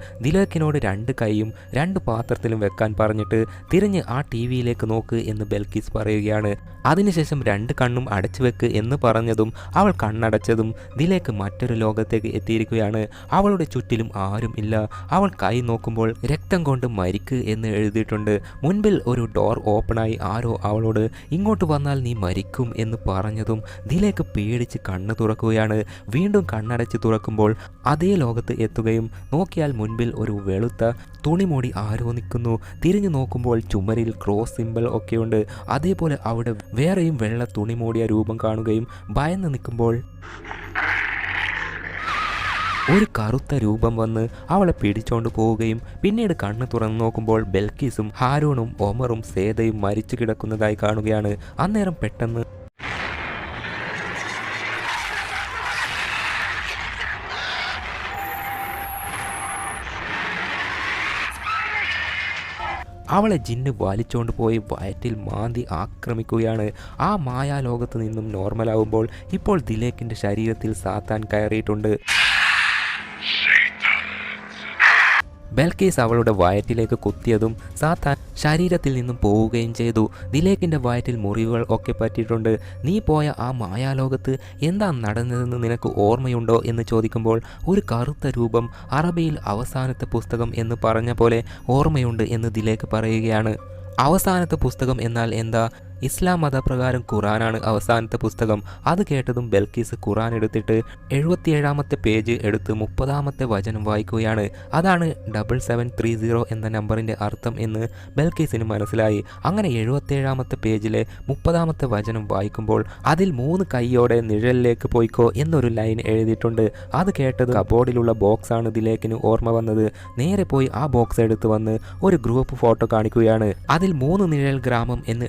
ദിലേക്കിനോട് രണ്ട് കൈയും രണ്ട് പാത്രത്തിലും വെക്കാൻ പറഞ്ഞിട്ട് തിരിഞ്ഞ് ആ ടി വിയിലേക്ക് നോക്ക് എന്ന് ബൽക്കീസ് പറയുകയാണ്. അതിനുശേഷം രണ്ട് കണ്ണും അടച്ചു വെക്ക് എന്ന് പറഞ്ഞതും അവൾ കണ്ണടച്ചതും ദിലേക്ക് മറ്റൊരു ലോകത്തേക്ക് എത്തിയിരിക്കുകയാണ്. അവളുടെ ചുറ്റിലും ആരും ഇല്ല. അവൾ കൈ നോക്കുമ്പോൾ രക്തം കൊണ്ട് മരിക്ക് എന്ന് എഴുതിയിട്ടുണ്ട്. മുൻപിൽ ഒരു ഡോർ ഓപ്പണായി ആരോ അവളോട് ഇങ്ങോട്ട് വന്നാൽ നീ മരിക്കും എന്ന് പറഞ്ഞതും ദിലേക്ക് പേടിച്ച് കണ്ണ് തുറക്കുകയാണ്. വീണ്ടും കണ്ണടച്ച് തുറക്കുമ്പോൾ അതേ ലോകത്ത് എത്തുകയും നോക്കിയാൽ മുൻപിൽ ഒരു വെളുത്ത തുണിമൂടി ആരോ നിൽക്കുന്നു. തിരിഞ്ഞു നോക്കുമ്പോൾ ചുമരിൽ ക്രോസ് സിമ്പിൾ ഒക്കെയുണ്ട്. അതേപോലെ അവിടെ വേറെയും വെള്ള തുണി മൂടിയ രൂപം കാണുകയും ഭയന്ന് നിൽക്കുമ്പോൾ ഒരു കറുത്ത രൂപം വന്ന് അവളെ പിടിച്ചോണ്ട് പോവുകയും പിന്നീട് കണ്ണ് തുറന്നു നോക്കുമ്പോൾ ബെൽക്കീസും ഹാരൂണും ഒമറും സേതയും മരിച്ചു കിടക്കുന്നതായി കാണുകയാണ്. അന്നേരം പെട്ടെന്ന് അവളെ ജിന്ന് വലിച്ചുകൊണ്ട് പോയി വയറ്റിൽ മാന്തി ആക്രമിക്കുകയാണ്. ആ മായാലോകത്ത് നിന്നും നോർമലാവുമ്പോൾ ഇപ്പോൾ ദിലേക്കിന്റെ ശരീരത്തിൽ സാത്താൻ കയറിയിട്ടുണ്ട്. ബൽക്കേസ് അവളുടെ വയറ്റിലേക്ക് കുത്തിയതും സാത്താൻ ശരീരത്തിൽ നിന്നും പോവുകയും ചെയ്തു. ദിലേക്കിന്റെ വയറ്റിൽ മുറിവുകൾ ഒക്കെ പറ്റിയിട്ടുണ്ട്. നീ പോയ ആ മായാലോകത്ത് എന്താ നടന്നതെന്ന് നിനക്ക് ഓർമ്മയുണ്ടോ എന്ന് ചോദിക്കുമ്പോൾ ഒരു കറുത്ത രൂപം അറബിയിൽ അവസാനത്തെ പുസ്തകം എന്ന് പറഞ്ഞ പോലെ ഓർമ്മയുണ്ട് എന്ന് ദിലേക്ക് പറയുകയാണ്. അവസാനത്തെ പുസ്തകം എന്നാൽ എന്താ? ഇസ്ലാം മതപ്രകാരം ഖുറാനാണ് അവസാനത്തെ പുസ്തകം. അത് കേട്ടതും ബൽക്കീസ് ഖുറാൻ എടുത്തിട്ട് എഴുപത്തിയേഴാമത്തെ പേജ് എടുത്ത് മുപ്പതാമത്തെ വചനം വായിക്കുകയാണ്. അതാണ് ഡബിൾ സെവൻ ത്രീ സീറോ എന്ന നമ്പറിന്റെ അർത്ഥം എന്ന് ബൽക്കീസിന് മനസ്സിലായി. അങ്ങനെ എഴുപത്തിയേഴാമത്തെ പേജിലെ മുപ്പതാമത്തെ വചനം വായിക്കുമ്പോൾ അതിൽ മൂന്ന് കൈയോടെ നിഴലിലേക്ക് പോയിക്കോ എന്നൊരു ലൈൻ എഴുതിയിട്ടുണ്ട്. അത് കേട്ടത് കബോർഡിലുള്ള ബോക്സാണ് ദിലേക്കിന് ഓർമ്മ വന്നത്. നേരെ പോയി ആ ബോക്സ് എടുത്ത് വന്ന് ഒരു ഗ്രൂപ്പ് ഫോട്ടോ കാണിക്കുകയാണ്. അതിൽ മൂന്ന് നിഴൽ ഗ്രാമം എന്ന്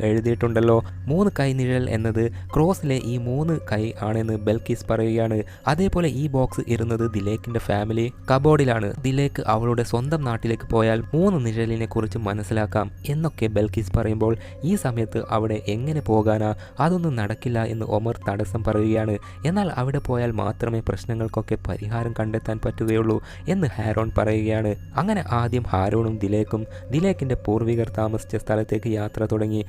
എഴുതിയിട്ടുണ്ടല്ലോ മൂന്ന് കൈ നിഴൽ എന്നത് ക്രോസിലെ ഈ മൂന്ന് കൈ ആണെന്ന് ബെൽക്കീസ് പറയുകയാണ്. അതേപോലെ ഈ ബോക്സ് ഇരുന്നത് ദിലേക്കിന്റെ ഫാമിലി കബോർഡിലാണ്. ദിലേക്ക് അവളുടെ സ്വന്തം നാട്ടിലേക്ക് പോയാൽ മൂന്ന് നിഴലിനെ കുറിച്ച് മനസ്സിലാക്കാം എന്നൊക്കെ ബെൽക്കീസ് പറയുമ്പോൾ ഈ സമയത്ത് അവിടെ എങ്ങനെ പോകാനാ? അതൊന്നും നടക്കില്ല എന്ന് ഒമർ തടസ്സം പറയുകയാണ്. എന്നാൽ അവിടെ പോയാൽ മാത്രമേ പ്രശ്നങ്ങൾക്കൊക്കെ പരിഹാരം കണ്ടെത്താൻ പറ്റുകയുള്ളൂ എന്ന് ഹാരോൺ പറയുകയാണ്. അങ്ങനെ ആദ്യം ഹാരോണും ദിലേക്കും ദിലേക്കിന്റെ പൂർവികർ താമസിച്ച സ്ഥലത്തേക്ക് യാത്ര തുടങ്ങി.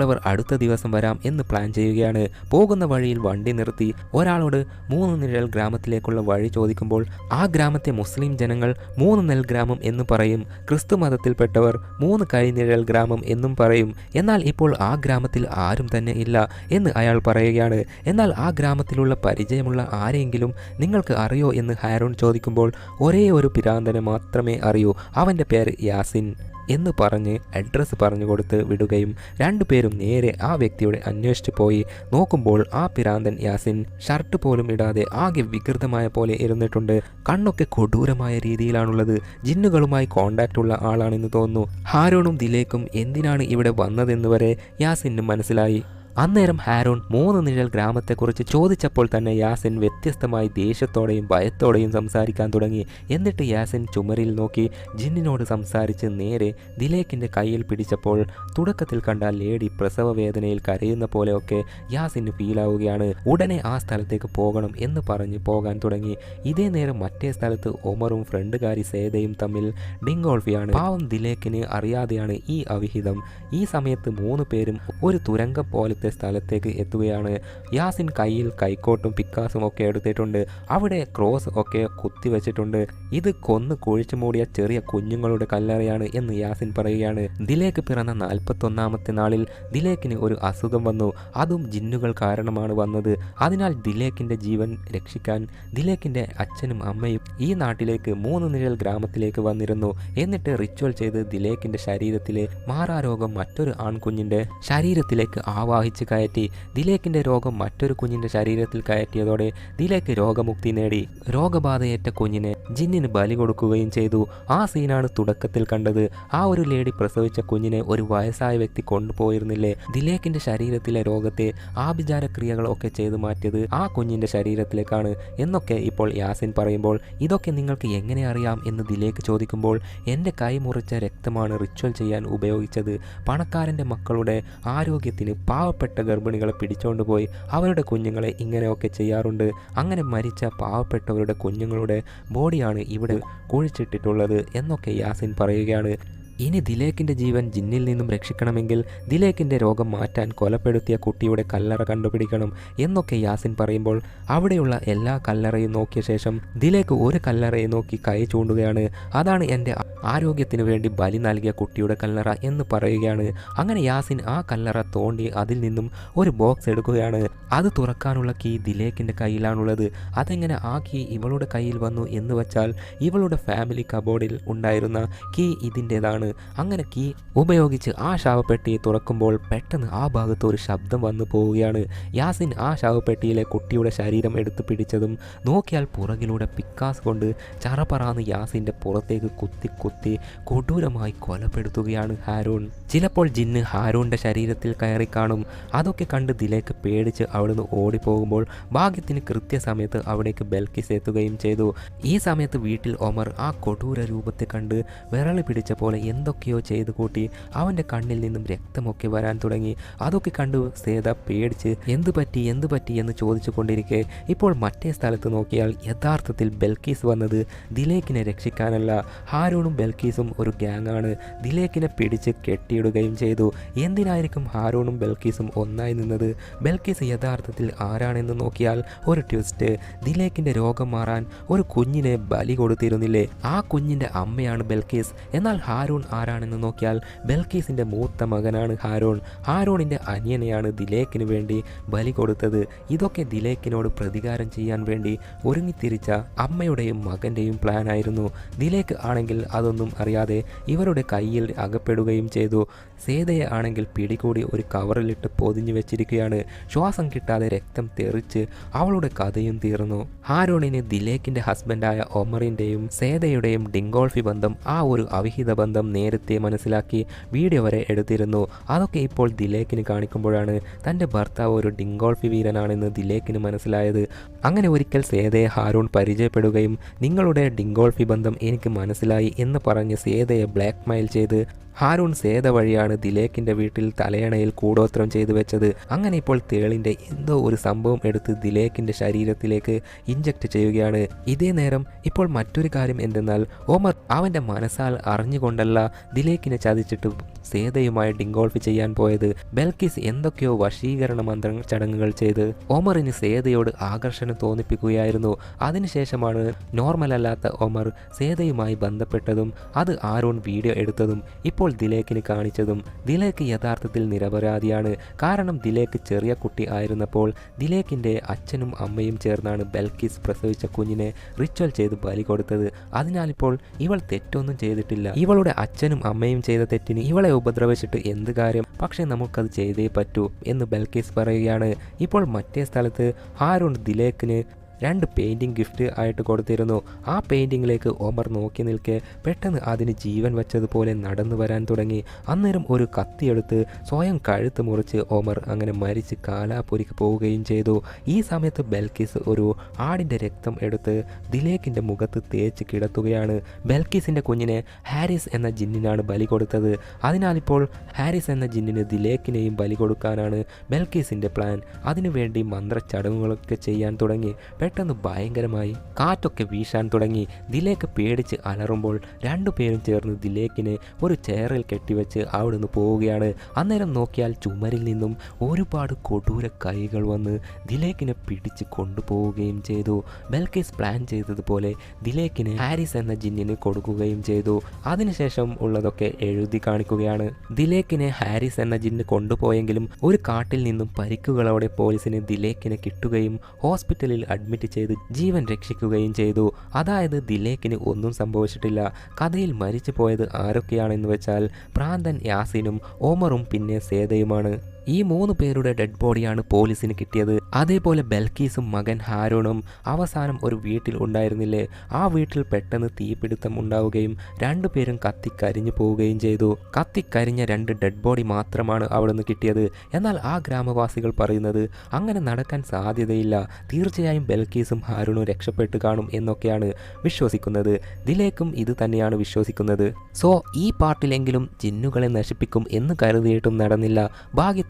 ബാക്കിയുള്ളവർ അടുത്ത ദിവസം വരാം എന്ന് പ്ലാൻ ചെയ്യുകയാണ്. പോകുന്ന വഴിയിൽ വണ്ടി നിർത്തി ഒരാളോട് മൂന്ന് നിഴൽ ഗ്രാമത്തിലേക്കുള്ള വഴി ചോദിക്കുമ്പോൾ ആ ഗ്രാമത്തെ മുസ്ലിം ജനങ്ങൾ മൂന്ന് നെൽ ഗ്രാമം എന്ന് പറയും. ക്രിസ്തു മതത്തിൽപ്പെട്ടവർ മൂന്ന് കൈനിഴൽ ഗ്രാമം എന്നും പറയും. എന്നാൽ ഇപ്പോൾ ആ ഗ്രാമത്തിൽ ആരും തന്നെ ഇല്ല എന്ന് അയാൾ പറയുകയാണ്. എന്നാൽ ആ ഗ്രാമത്തിലുള്ള പരിചയമുള്ള ആരെങ്കിലും നിങ്ങൾക്ക് അറിയോ എന്ന് ഹാരോൺ ചോദിക്കുമ്പോൾ ഒരേ ഒരു പിരാന്തനെ മാത്രമേ അറിയൂ. അവന്റെ പേര് യാസിൻ. എന്ന് പറഞ്ഞ് അഡ്രസ്സ് പറഞ്ഞു കൊടുത്ത് വിടുകയും രണ്ടുപേരും നേരെ ആ വ്യക്തിയുടെ അന്വേഷിച്ചു പോയി. നോക്കുമ്പോൾ ആ പിരാന്തൻ യാസിൻ ഷർട്ട് പോലും ഇടാതെ ആകെ വികൃതമായ പോലെ ഇരുന്നിട്ടുണ്ട്. കണ്ണൊക്കെ കൊടൂരമായ രീതിയിലാണുള്ളത്. ജിന്നുകളുമായി കോണ്ടാക്റ്റ് ഉള്ള ആളാണെന്ന് തോന്നുന്നു. ഹാരോണും ദിലേക്കും എന്തിനാണ് ഇവിടെ വന്നതെന്ന് വരെ യാസിന് മനസ്സിലായി. അന്നേരം ഹാരോൺ മൂന്ന് നിഴൽ ഗ്രാമത്തെക്കുറിച്ച് ചോദിച്ചപ്പോൾ തന്നെ യാസിൻ വ്യത്യസ്തമായി ദേഷ്യത്തോടെയും ഭയത്തോടെയും സംസാരിക്കാൻ തുടങ്ങി. എന്നിട്ട് യാസിൻ ചുമരിൽ നോക്കി ജിന്നിനോട് സംസാരിച്ച് നേരെ ദിലേക്കിന്റെ കയ്യിൽ പിടിച്ചപ്പോൾ തുടക്കത്തിൽ കണ്ട ലേഡി പ്രസവ വേദനയിൽ കരയുന്ന പോലെയൊക്കെ യാസിന് ഫീലാവുകയാണ് ഉടനെ ആ സ്ഥലത്തേക്ക് പോകണം എന്ന് പറഞ്ഞ് പോകാൻ തുടങ്ങി. ഇതേ നേരം മറ്റേ സ്ഥലത്ത് ഒമറും ഫ്രണ്ടുകാരി സേതയും തമ്മിൽ ഡിങ്കോൾഫിയാണ് പാവം ദിലേക്കിന് അറിയാതെയാണ് ഈ അവിഹിതം. ഈ സമയത്ത് മൂന്ന് പേരും ഒരു തുരങ്കം പോലത്തെ സ്ഥലത്തേക്ക് എത്തുകയാണ്. യാസിൻ കയ്യിൽ കൈക്കോട്ടും പിക്കാസും ഒക്കെ എടുത്തിട്ടുണ്ട്. അവിടെ ക്രോസ് ഒക്കെ കുത്തിവെച്ചിട്ടുണ്ട് ഇത് കൊന്ന് കുഴിച്ചു മൂടിയ ചെറിയ കുഞ്ഞുങ്ങളുടെ കല്ലറയാണ് എന്ന് യാസിൻ പറയുകയാണ്. ദിലേക്ക് പിറന്ന നാൽപ്പത്തൊന്നാമത്തെ നാളിൽ ദിലേക്കിന് ഒരു അസുഖം വന്നു. അതും ജിന്നുകൾ കാരണമാണ് വന്നത്. അതിനാൽ ദിലേക്കിന്റെ ജീവൻ രക്ഷിക്കാൻ ദിലേക്കിന്റെ അച്ഛനും അമ്മയും ഈ നാട്ടിലേക്ക് മൂന്ന് നിഴൽ ഗ്രാമത്തിലേക്ക് വന്നിരുന്നു. എന്നിട്ട് റിച്വൽ ചെയ്ത് ദിലേക്കിന്റെ ശരീരത്തിലെ മാറാരോഗം മറ്റൊരു ആൺകുഞ്ഞിന്റെ ശരീരത്തിലേക്ക് ആവാഹിച്ച്. കയറ്റി ദിലേക്കിന്റെ രോഗം മറ്റൊരു കുഞ്ഞിന്റെ ശരീരത്തിൽ കയറ്റിയതോടെ ദിലേക്ക് രോഗമുക്തി നേടി. രോഗബാധയേറ്റ കുഞ്ഞിനെ ജിന്നിന് ബലി കൊടുക്കുകയും ചെയ്തു. ആ സീനാണ് തുടക്കത്തിൽ കണ്ടത്. ആ ഒരു ലേഡി പ്രസവിച്ച കുഞ്ഞിനെ ഒരു വയസ്സായ വ്യക്തി കൊണ്ടുപോയിരുന്നില്ലേ? ദിലേക്കിന്റെ ശരീരത്തിലെ രോഗത്തെ ആഭിചാര ക്രിയകളൊക്കെ ചെയ്തു മാറ്റിയത് ആ കുഞ്ഞിന്റെ ശരീരത്തിലേക്കാണ് എന്നൊക്കെ ഇപ്പോൾ യാസിൻ പറയുമ്പോൾ ഇതൊക്കെ നിങ്ങൾക്ക് എങ്ങനെ അറിയാം? എന്ന് ദിലേക്ക് ചോദിക്കുമ്പോൾ എന്റെ കൈ മുറിച്ച രക്തമാണ് റിച്വൽ ചെയ്യാൻ ഉപയോഗിച്ചത്. പണക്കാരന്റെ മക്കളുടെ ആരോഗ്യത്തിന് പാവപ്പെട്ട ഗർഭിണികളെ പിടിച്ചുകൊണ്ട് പോയി അവരുടെ കുഞ്ഞുങ്ങളെ ഇങ്ങനെയൊക്കെ ചെയ്യാറുണ്ട്. അങ്ങനെ മരിച്ച പാവപ്പെട്ടവരുടെ കുഞ്ഞുങ്ങളുടെ ബോഡിയാണ് ഇവിടെ കുഴിച്ചിട്ടിട്ടുള്ളത് എന്നൊക്കെ യാസിൻ പറയുകയാണ്. ഇനി ദിലേക്കിന്റെ ജീവൻ ജിന്നിൽ നിന്നും രക്ഷിക്കണമെങ്കിൽ ദിലേക്കിന്റെ രോഗം മാറ്റാൻ കൊലപ്പെടുത്തിയ കുട്ടിയുടെ കല്ലറ കണ്ടുപിടിക്കണം എന്നൊക്കെ യാസിൻ പറയുമ്പോൾ അവിടെയുള്ള എല്ലാ കല്ലറയും നോക്കിയ ശേഷം ദിലേക്ക് ഒരു കല്ലറയെ നോക്കി കൈ ചൂണ്ടുകയാണ്. അതാണ് എന്റെ ആരോഗ്യത്തിന് വേണ്ടി ബലി നൽകിയ കുട്ടിയുടെ കല്ലറ എന്ന് പറയുകയാണ്. അങ്ങനെ യാസിൻ ആ കല്ലറ തോണ്ടി അതിൽ നിന്നും ഒരു ബോക്സ് എടുക്കുകയാണ്. അത് തുറക്കാനുള്ള കീ ദിലേക്കിന്റെ കയ്യിലാണുള്ളത്. അതെങ്ങനെ ആ കീ ഇവളുടെ കയ്യിൽ വന്നു എന്ന് വച്ചാൽ ഇവളുടെ ഫാമിലി കബോർഡിൽ ഉണ്ടായിരുന്ന കീ ഇതിന്റെതാണ്. അങ്ങനെ കീ ഉപയോഗിച്ച് ആ ശവപ്പെട്ടി തുറക്കുമ്പോൾ പെട്ടെന്ന് ആ ഭാഗത്ത് ഒരു ശബ്ദം വന്നു പോവുകയാണ്. യാസിൻ ആ ശവപ്പെട്ടിയിലെ കുട്ടിയുടെ ശരീരം എടുത്തു പിടിച്ചതും നോക്കിയാൽ പുറകിലൂടെ പിക്കാസ് കൊണ്ട് ചറപറാന്ന് യാസിന്റെ പുറത്തേക്ക് കുത്തി കുത്തി കൊടൂരമായി കൊലപ്പെടുത്തുകയാണ് ഹാരൂൺ. ചിലപ്പോൾ ജിന്ന് ഹാരൂണിന്റെ ശരീരത്തിൽ കയറി കാണും. അതൊക്കെ കണ്ട് ദിലേക്ക് പേടിച്ച് അവിടുന്ന് ഓടിപ്പോകുമ്പോൾ ഭാഗ്യത്തിന് കൃത്യസമയത്ത് അവിടേക്ക് ബെൽക്കിസ് എത്തുകയും ചെയ്തു. ഈ സമയത്ത് വീട്ടിൽ ഒമർ ആ കൊടൂര രൂപത്തെ കണ്ട് വിരളി പിടിച്ച പോലെ എന്തൊക്കെയോ ചെയ്തു കൂട്ടി അവന്റെ കണ്ണിൽ നിന്നും രക്തമൊക്കെ വരാൻ തുടങ്ങി. അതൊക്കെ കണ്ടു സേത പേടിച്ച് എന്ത് പറ്റി എന്ത് പറ്റി? എന്ന് ചോദിച്ചു കൊണ്ടിരിക്കെ. ഇപ്പോൾ മറ്റേ സ്ഥലത്ത് നോക്കിയാൽ യഥാർത്ഥത്തിൽ ബെൽക്കീസ് വന്നത് ദിലേക്കിനെ രക്ഷിക്കാനല്ല. ഹാരൂണും ബെൽക്കീസും ഒരു ഗ്യാങ്ങാണ് ദിലേക്കിനെ പിടിച്ച് കെട്ടിയിടുകയും ചെയ്തു. എന്തിനായിരിക്കും ഹാരൂണും ബെൽക്കീസും ഒന്നായി നിന്നത്? ബെൽക്കീസ് യഥാർത്ഥത്തിൽ ആരാണെന്ന് നോക്കിയാൽ ഒരു ട്വിസ്റ്റ്. ദിലേക്കിന്റെ രോഗം മാറാൻ ഒരു കുഞ്ഞിനെ ബലി കൊടുത്തിരുന്നില്ലേ? ആ കുഞ്ഞിന്റെ അമ്മയാണ് ബെൽക്കീസ് എന്നാൽ ഹാരൂൺ ആരാണെന്ന് നോക്കിയാൽ ബൽക്കീസിന്റെ മൂത്ത മകനാണ് ഹാരോൺ. ഹാരോണിന്റെ അനിയനെയാണ് ദിലേക്കിന് വേണ്ടി ബലി കൊടുത്തത്. ഇതൊക്കെ ദിലേക്കിനോട് പ്രതികാരം ചെയ്യാൻ വേണ്ടി ഒരുങ്ങിത്തിരിച്ച അമ്മയുടെയും മകന്റെയും പ്ലാൻ ആയിരുന്നു. ദിലേക്ക് ആണെങ്കിൽ അതൊന്നും അറിയാതെ ഇവരുടെ കയ്യിൽ അകപ്പെടുകയും ചെയ്തു. സേതയെ ആണെങ്കിൽ പിടികൂടി ഒരു കവറിലിട്ട് പൊതിഞ്ഞു വെച്ചിരിക്കുകയാണ്. ശ്വാസം കിട്ടാതെ രക്തം തെറിച്ച് അവളുടെ കഥയും തീർന്നു. ഹാരോണിന് ദിലേക്കിന്റെ ഹസ്ബൻഡായ ഒമറിന്റെയും സേതയുടെയും ഡിങ്കോൾഫി ബന്ധം ആ ഒരു അവിഹിത ബന്ധം നേരത്തെ മനസ്സിലാക്കി വീഡിയോ വരെ എടുത്തിരുന്നു. അതൊക്കെ ഇപ്പോൾ ദിലേക്കിന് കാണിക്കുമ്പോഴാണ് തന്റെ ഭർത്താവ് ഒരു ഡിങ്കോൾഫി വീരനാണെന്ന് ദിലേക്കിന് മനസ്സിലായത്. അങ്ങനെ ഒരിക്കൽ സേതയെ ഹാരൂൺ പരിചയപ്പെടുകയും നിങ്ങളുടെ ഡിങ്കോൾഫി ബന്ധം എനിക്ക് മനസ്സിലായി എന്ന് പറഞ്ഞ് സേതയെ ബ്ലാക്ക്മെയിൽ ചെയ്ത് ഹാരൂൺ സേത വഴിയാണ് ദിലേക്കിന്റെ വീട്ടിൽ തലയണയിൽ കൂടോത്രം ചെയ്തു വെച്ചത്. അങ്ങനെ ഇപ്പോൾ തേളിന്റെ എന്തോ ഒരു സംഭവം എടുത്ത് ദിലേക്കിന്റെ ശരീരത്തിലേക്ക് ഇഞ്ചക്ട് ചെയ്യുകയാണ്. ഇതേ നേരം ഇപ്പോൾ മറ്റൊരു കാര്യം എന്തെന്നാൽ ഓമർ അവന്റെ മനസ്സാൽ അറിഞ്ഞുകൊണ്ടല്ല ദിലേക്കിനെ ചതിച്ചിട്ട് സേതയുമായി ഡിങ്കോൾഫ് ചെയ്യാൻ പോയത്. ബെൽക്കിസ് എന്തൊക്കെയോ വശീകരണ മന്ത്ര ചടങ്ങുകൾ ചെയ്ത് ഓമറിന് സേതയോട് ആകർഷണം തോന്നിപ്പിക്കുകയായിരുന്നു. അതിനുശേഷമാണ് നോർമൽ അല്ലാത്ത ഒമർ സേതയുമായി ബന്ധപ്പെട്ടതും അത് ആരോൺ വീഡിയോ എടുത്തതും ഇപ്പോൾ ദിലേക്കിന് കാണിച്ചതും ദിലേക്ക് യഥാർത്ഥത്തിൽ നിരപരാധിയാണ്. കാരണം ദിലേക്ക് ചെറിയ കുട്ടി ആയിരുന്നപ്പോൾ ദിലേക്കിന്റെ അച്ഛനും അമ്മയും ചേർന്നാണ് ബെൽക്കിസ് പ്രസവിച്ച കുഞ്ഞിനെ റിച്വൽ ചെയ്ത് ബലി കൊടുത്തത്. അതിനാലിപ്പോൾ ഇവൾ തെറ്റൊന്നും ചെയ്തിട്ടില്ല. ഇവളുടെ അച്ഛനും അമ്മയും ചെയ്ത തെറ്റിന് ഇവളെ ഉപദ്രവിച്ചിട്ട് എന്ത് കാര്യം? പക്ഷേ നമുക്കത് ചെയ്തേ പറ്റൂ എന്ന് ബെൽക്കിസ് പറയുകയാണ്. ഇപ്പോൾ മറ്റേ സ്ഥലത്ത് ഹാരൂൺ ദിലേക്കിന് രണ്ട് പെയിന്റിങ് ഗിഫ്റ്റ് ആയിട്ട് കൊടുത്തിരുന്നു. ആ പെയിന്റിങ്ങിലേക്ക് ഒമർ നോക്കി നിൽക്കെ പെട്ടെന്ന് അതിന് ജീവൻ വെച്ചതുപോലെ നടന്നു വരാൻ തുടങ്ങി. അന്നേരം ഒരു കത്തിയെടുത്ത് സ്വയം കഴുത്ത് മുറിച്ച് ഒമർ അങ്ങനെ മരിച്ച് കാലാപുരിക്ക് പോവുകയും ചെയ്തു. ഈ സമയത്ത് ബെൽക്കിസ് ഒരു ആടിന്റെ രക്തം എടുത്ത് ദിലേക്കിന്റെ മുഖത്ത് തേച്ച് കിടത്തുകയാണ്. ബെൽക്കിസിന്റെ കുഞ്ഞിനെ ഹാരിസ് എന്ന ജിന്നിനാണ് ബലി കൊടുത്തത്. അതിനാലിപ്പോൾ ഹാരിസ് എന്ന ജിന്നിന് ദിലേക്കിനെയും ബലി കൊടുക്കാനാണ് ബെൽക്കീസിന്റെ പ്ലാൻ. അതിനുവേണ്ടി മന്ത്രച്ചടങ്ങുകളൊക്കെ ചെയ്യാൻ തുടങ്ങി. പെട്ടെന്ന് ഭയങ്കരമായി കാറ്റൊക്കെ വീശാൻ തുടങ്ങി. ദിലേക്ക് പേടിച്ച് അലറുമ്പോൾ രണ്ടുപേരും ചേർന്ന് ദിലേക്കിനെ ഒരു ചെയറിൽ കെട്ടിവെച്ച് അവിടെ നിന്ന് പോവുകയാണ്. അന്നേരം നോക്കിയാൽ ചുമരിൽ നിന്നും ഒരുപാട് കൊടൂര കൈകൾ വന്ന് ദിലേക്കിനെ പിടിച്ച് കൊണ്ടുപോവുകയും ചെയ്തു. ബെൽക്കേസ് പ്ലാൻ ചെയ്തതുപോലെ ദിലേക്കിന് ഹാരിസ് എന്ന ജിന്നിന് കൊടുക്കുകയും ചെയ്തു. അതിനുശേഷം ഉള്ളതൊക്കെ എഴുതി കാണിക്കുകയാണ്. ദിലേക്കിനെ ഹാരിസ് എന്ന ജിന്ന് കൊണ്ടുപോയെങ്കിലും ഒരു കാട്ടിൽ നിന്നും പരിക്കുകളോടെ പോലീസിന് ദിലേക്കിനെ കിട്ടുകയും ഹോസ്പിറ്റലിൽ അഡ്മിറ്റ് ചെയ്ത് ജീവൻ രക്ഷിക്കുകയും ചെയ്തു. അതായത് ദിലേക്കിന് ഒന്നും സംഭവിച്ചിട്ടില്ല. കഥയിൽ മരിച്ചു പോയത് ആരൊക്കെയാണെന്ന് വെച്ചാൽ പ്രാന്തൻ യാസിനും ഓമറും പിന്നെ സേതയുമാണ്. ഈ മൂന്ന് പേരുടെ ഡെഡ് ബോഡിയാണ് പോലീസിന് കിട്ടിയത്. അതേപോലെ ബൽക്കീസും മകൻ ഹാരോണും അവസാനം ഒരു വീട്ടിൽ ഉണ്ടായിരുന്നില്ലേ? ആ വീട്ടിൽ പെട്ടെന്ന് തീപിടുത്തം ഉണ്ടാവുകയും രണ്ടുപേരും കത്തിക്കരിഞ്ഞു പോവുകയും ചെയ്തു. കത്തിക്കരിഞ്ഞ രണ്ട് ഡെഡ് ബോഡി മാത്രമാണ് അവിടെ കിട്ടിയത്. എന്നാൽ ആ ഗ്രാമവാസികൾ പറയുന്നത് അങ്ങനെ നടക്കാൻ സാധ്യതയില്ല. തീർച്ചയായും ബൽക്കീസും ഹാരൂണും രക്ഷപ്പെട്ട് കാണും എന്നൊക്കെയാണ് വിശ്വസിക്കുന്നത്. ദിലേക്കും ഇത് തന്നെയാണ് വിശ്വസിക്കുന്നത്. സോ ഈ പാട്ടിലെങ്കിലും ജിന്നുകളെ നശിപ്പിക്കും എന്ന് കരുതിയിട്ടും നടന്നില്ല.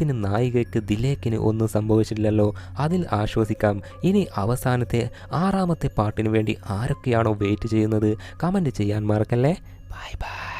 ഭാഗ്യത്തിന് നായികയ്ക്ക് ദിലേക്കിന് ഒന്നും സംഭവിച്ചില്ലല്ലോ അതിൽ ആശ്വസിക്കാം. ഇനി അവസാനത്തെ ആറാമത്തെ പാട്ടിന് വേണ്ടി ആരൊക്കെയാണോ വെയിറ്റ് ചെയ്യുന്നത്? കമന്റ് ചെയ്യാൻ മറക്കല്ലേ? Bye bye